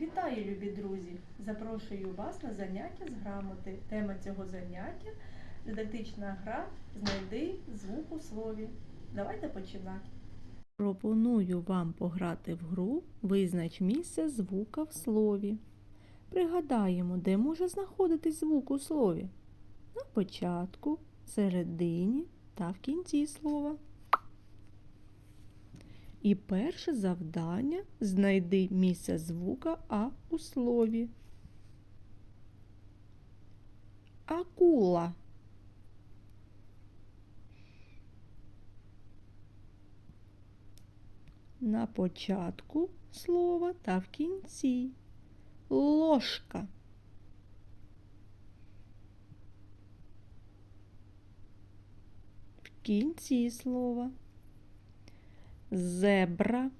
Вітаю, любі друзі! Запрошую вас на заняття з грамоти. Тема цього заняття дидактична гра Знайди звук у слові. Давайте починати. Пропоную вам пограти в гру Визнач місце звука в слові. Пригадаємо, де може знаходитись звук у слові. На початку, середині та в кінці слова. І перше завдання знайди місце звука А у слові. Акула. На початку слова та в кінці. Ложка. В кінці слова зебра.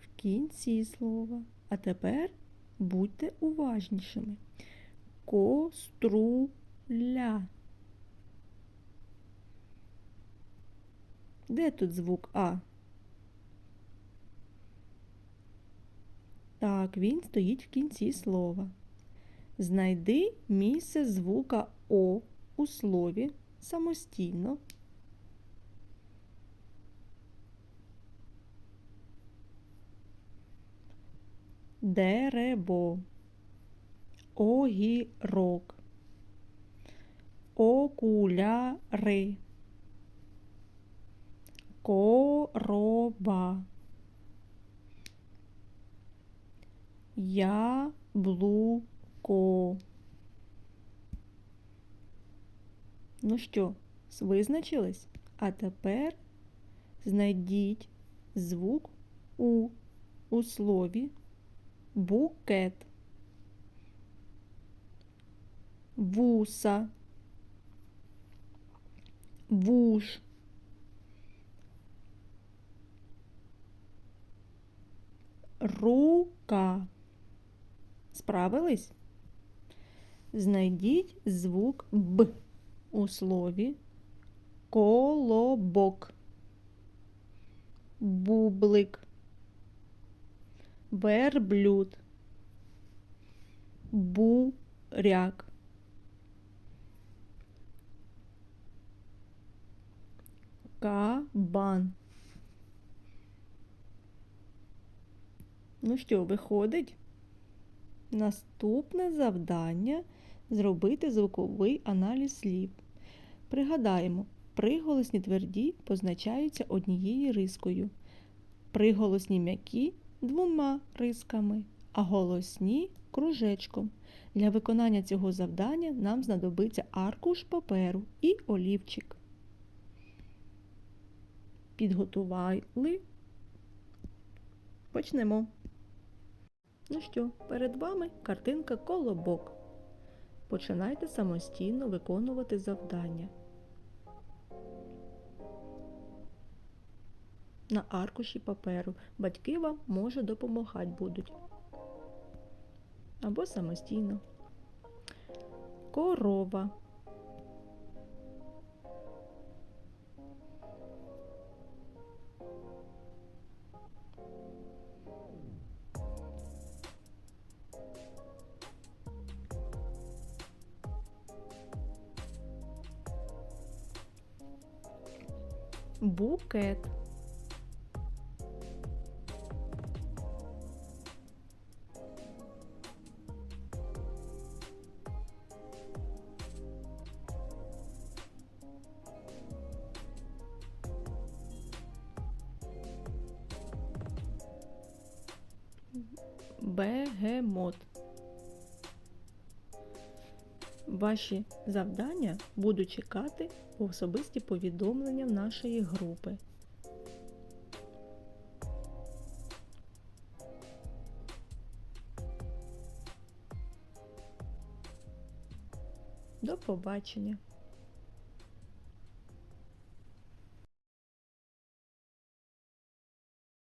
В кінці слова. А тепер будьте уважнішими. Коструля. Де тут звук А? Так, він стоїть в кінці слова. Знайди місце звука О у слові самостійно. Деребо, огірок, окуляри, корова, яблуко. Ну що, визначились? А тепер знайдіть звук У у слові букет, вуса, вуш, рука. Справились? Знайдіть звук Б у слові колобок, бублик, верблюд, буряк. Кабан. Ну що, виходить? Наступне завдання зробити звуковий аналіз слів. Пригадаємо, приголосні тверді позначаються однією рискою, приголосні м'які двома рисками, а голосні кружечком. Для виконання цього завдання нам знадобиться аркуш паперу і олівчик. Підготували. Почнемо. Ну що, перед вами картинка колобок. Починайте самостійно виконувати завдання. На аркуші паперу. Батьки вам може допомагати будуть. Або самостійно. Корова. Букет. Бегемот. Ваші завдання буду чекати у особисті повідомлення нашої групи. До побачення!